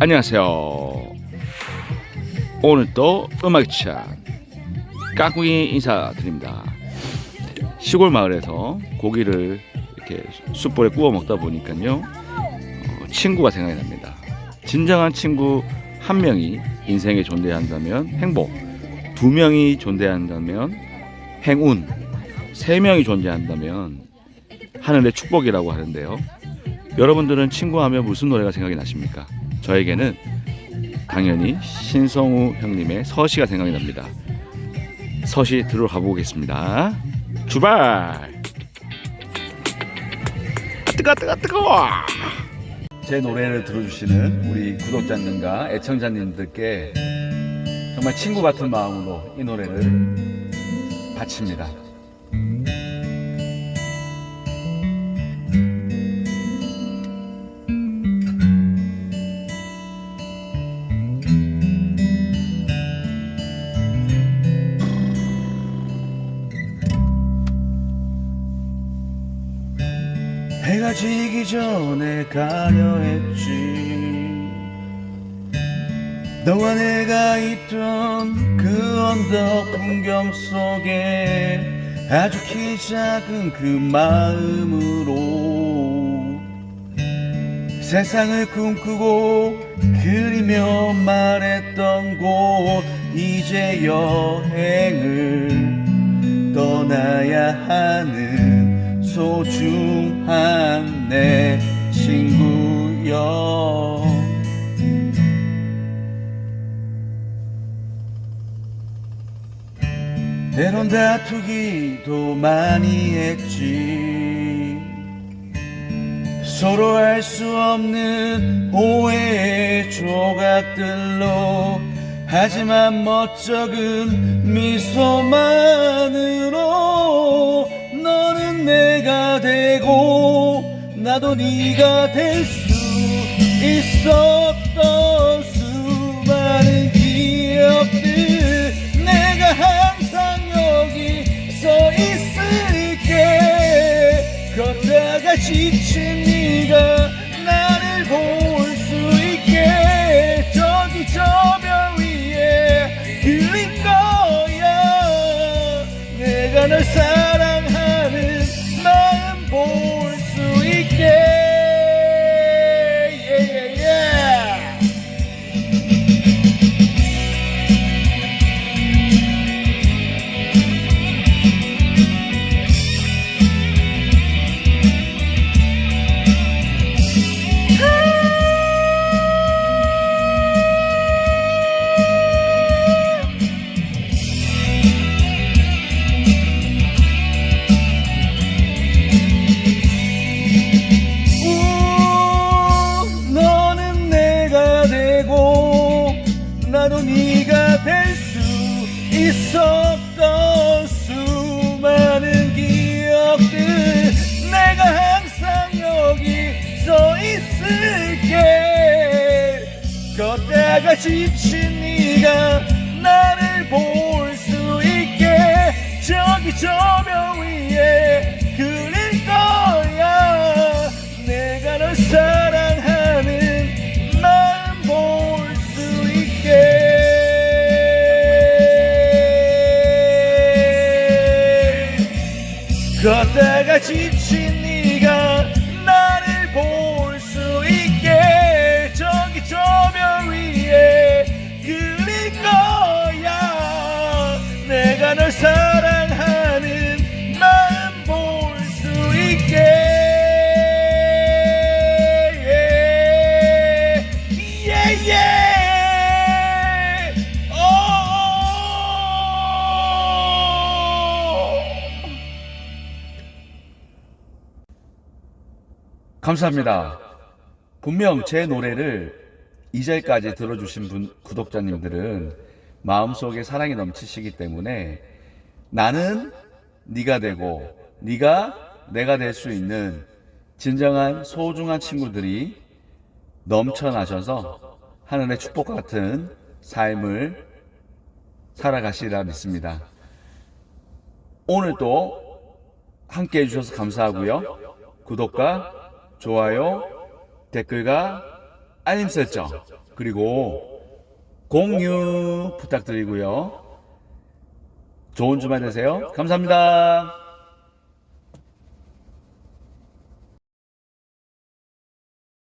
안녕하세요. 오늘 또 음악 취향 까꿍이 인사드립니다. 시골 마을에서 고기를 이렇게 숯불에 구워 먹다 보니까요 어, 친구가 생각이 납니다. 진정한 친구 한 명이 인생에 존재한다면 행복, 두 명이 존재한다면 행운, 세 명이 존재한다면 하늘의 축복이라고 하는데요. 여러분들은 친구하면 무슨 노래가 생각이 나십니까? 저에게는 당연히 신성우 형님의 서시가 생각이 납니다. 서시 들어가 보겠습니다. 출발! 뜨거 뜨거 뜨거워! 제 노래를 들어주시는 우리 구독자님과 애청자님들께 정말 친구 같은 마음으로 이 노래를 바칩니다. 해가 지기 전에 가려 했지. 너와 내가 있던 그 언덕 풍경 속에 아주 키 작은 그 마음으로 세상을 꿈꾸고 그리며 말했던 곳 이제 여행을 떠나야 하는 소중한 내 친구여. 때론 다투기도 많이 했지. 서로 알 수 없는 오해의 조각들로 하지만 멋쩍은 미소만으로 나도 네가 될 수 있었던 수많은 기억들 내가 항상 여기 서 있을게. 걷다가 지친 네가 될 수 있었던 수많은 기억들 내가 항상 여기 서 있을게. 걷다가 지친 네가 나를 볼 수 있게 저기 저벽위 걷다가 지친 네가 나를 볼 수 있게. 저기 저벽 위에 그릴 거야. 내가 널 사랑 감사합니다. 분명 제 노래를 이절까지 들어주신 분 구독자님들은 마음속에 사랑이 넘치시기 때문에 나는 네가 되고 네가 내가 될 수 있는 진정한 소중한 친구들이 넘쳐나셔서 하늘의 축복 같은 삶을 살아가시리라 믿습니다. 오늘도 함께 해주셔서 감사하고요. 구독과 좋아요, 댓글과 알림 설정 그리고 공유 부탁드리고요. 좋은 주말 되세요. 감사합니다.